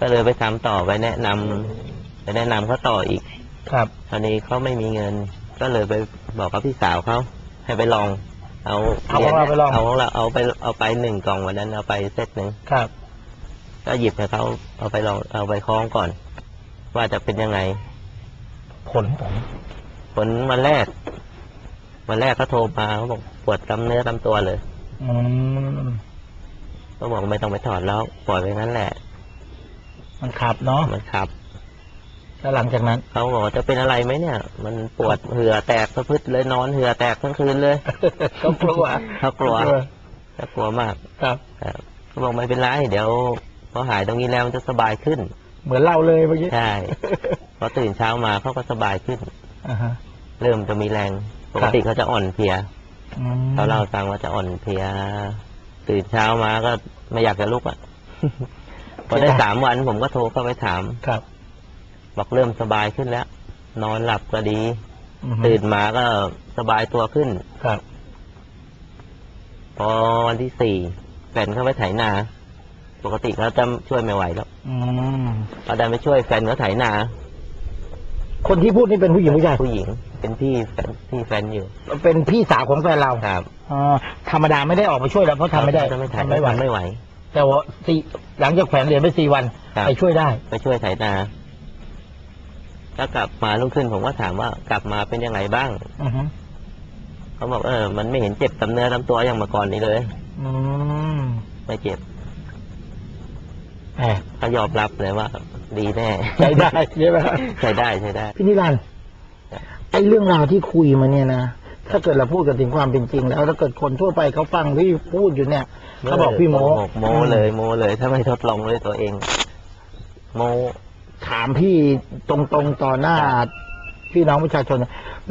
ก็เลยไปทำต่อไปแนะนำไปแนะนำเขาต่ออีก ครับตอนนี้เขาไม่มีเงิน ก็เลยไปบอกกับพี่สาวเขาให้ไปลอง เอาเอาของเราไปลองเอาของเราเอาไปเอาไปหนึ่งกล่องวันนั้นเอาไปเซตหนึ่งครับ ก็หยิบให้เขาเอาไปลองเอาไปคล้องก่อน ว่าจะเป็นยังไง ผลผลผลวันแรกวันแรกเขาโทรมาเขาบอกปวดกำเนื้อกำตัวเลยอืมเขาบอกไม่ต้องไปถอดแล้วปล่อยไปงั้นแหละ มันขับเนาะมันขับแล้วหลังจากนั้นเขาบอกว่าจะเป็นอะไรไหมเนี่ย มันปวดเหือแตกสะพึดเลยนอนเหือแตกทั้งคืนเลยเขากลัวเขากลัวเขากลัวมากครับครับเขาบอกไม่เป็นไรเดี๋ยวพอหายตรงนี้แล้วมันจะสบายขึ้น เหมือนเราเลยเมื่อกี้ใช่พอตื่นเช้ามาเขาก็สบายขึ้นอ่าฮะเริ่มจะมีแรงปกติเขาจะอ่อนเพลียอืมเขาเล่าให้ฟังว่าจะอ่อนเพลียตื่นเช้ามาก็ไม่อยากจะลุกอะ พอได้สามวันผมก็โทรเข้าไปถาม ครับ บอกเริ่มสบายขึ้นแล้ว นอนหลับก็ดี อือฮึตื่นมาก็สบายตัวขึ้น ครับ พอวันที่สี่แฟนเขาไปไถนา ปกติเขาจะช่วยไม่ไหวแล้วอืมเขาดันไปช่วยแฟนเขาไถนาคนที่พูดนี่เป็นผู้หญิงผู้ชายผู้หญิง เป็นพี่แฟนพี่แฟนอยู่เป็นพี่สาวของแฟนเราครับอ๋อธรรมดาไม่ได้ออกมาช่วยเราเพราะทำไม่ได้เขาไม่ไถทำไม่ไหว ทำไม่ไหว แต่ว่าสี่หลังจากแขวนเหรียญไปสี่วันครับ ไปช่วยได้ ไปช่วยไถนาแล้วกลับมาลุกขึ้นผมก็ถามว่ากลับมาเป็นยังไงบ้าง อือฮึเขาบอกเออ มันไม่เห็นเจ็บตำเนื้อตำตัวอย่างเมื่อก่อนนี้เลย อืมไม่เจ็บแหมเขายอมรับเลยว่า ดีแน่ ใช้ได้ ใช่ไหม ใช้ได้ใช้ได้ พี่นิรันดร์ครับไอ้เรื่องราวที่คุยมาเนี่ยนะ ถ้าเกิดเราพูดกันถึงความเป็นจริง แล้วถ้าเกิดคนทั่วไปเขาฟังพี่พูดอยู่เนี่ยเขาบอกพี่โมโมเลยโมเลยถ้าไม่ทดลองด้วยตัวเอง โมถามพี่ตรงๆต่อหน้าพี่น้องประชาชน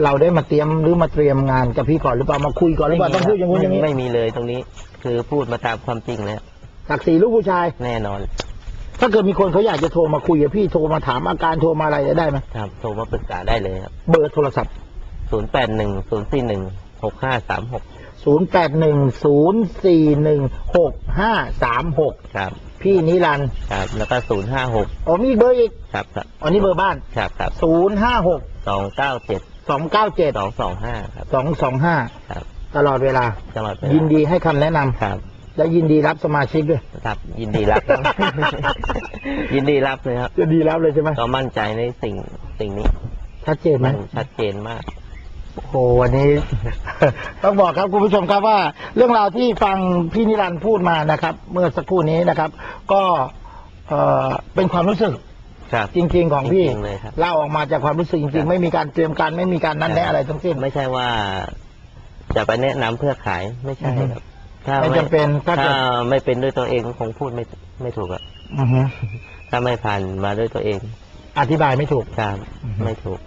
เราได้มาเตรียมหรือมาเตรียมงานกับพี่ก่อนหรือเปล่ามาคุยก่อนหรือเปล่าต้องพูดอย่างงู้นอย่างนี้ไม่มีเลยตรงนี้ คือพูดมาตามความจริงแล้วศักดิ์ศรีลูกผู้ชายแน่นอน ถ้าเกิดมีคนเขาอยากจะโทรมาคุยกับพี่โทรมาถามอาการโทรมาอะไรได้ไหมครับโทรมาปรึกษาได้เลยครับเบอร์โทรศัพท์ ศูนย์แปดหนึ่งศูนย์สี่หนึ่งหกห้าสามหกศูนย์แปดหนึ่งศูนย์สี่หนึ่งหกห้าสามหกครับพี่นิรันดร์ครับ แล้วก็ศูนย์ห้าหกอ๋อมีเบอร์อีกครับครับอันนี้เบอร์บ้านครับครับศูนย์ห้าหกสองเก้าเจ็ดสองเก้าเจ็ดสองสองห้าครับสองสองห้าครับ ตลอดเวลาตลอดเวลายินดีให้คำแนะนำครับและยินดีรับสมาชิกด้วยครับ ยินดีรับครับ ยินดีรับเลยครับ จะดีรับเลยใช่ไหมก็มั่นใจในสิ่งสิ่งนี้ชัดเจนไหมมันชัดเจนมาก โอ้โหวันนี้ ต้องบอกครับคุณผู้ชมครับว่า เรื่องราวที่ฟังพี่นิรันดร์พูดมานะครับ เมื่อสักครู่นี้นะครับ ก็เอ่อเป็นความรู้สึกครับ จริง ๆ ของพี่จริงๆเลยครับ เล่าออกมาจากความรู้สึกจครัริงบๆไม่มีการเตรียมการไม่มีการนัดแนะอะไรทั้งสิ้น ไม่ใช่ว่า จะไปแนะนำเพื่อขายไม่ใช่อือฮึครับถ้าไม่จำเป็นถ้าถ้าเกิด ไม่เป็นด้วยตัวเองคงพูดไม่ไม่ถูกอะอือฮึถ้าไม่ผ่านมาด้วยตัวเองอธิบายไม่ถูก ครับ อือฮึ ไม่ถูก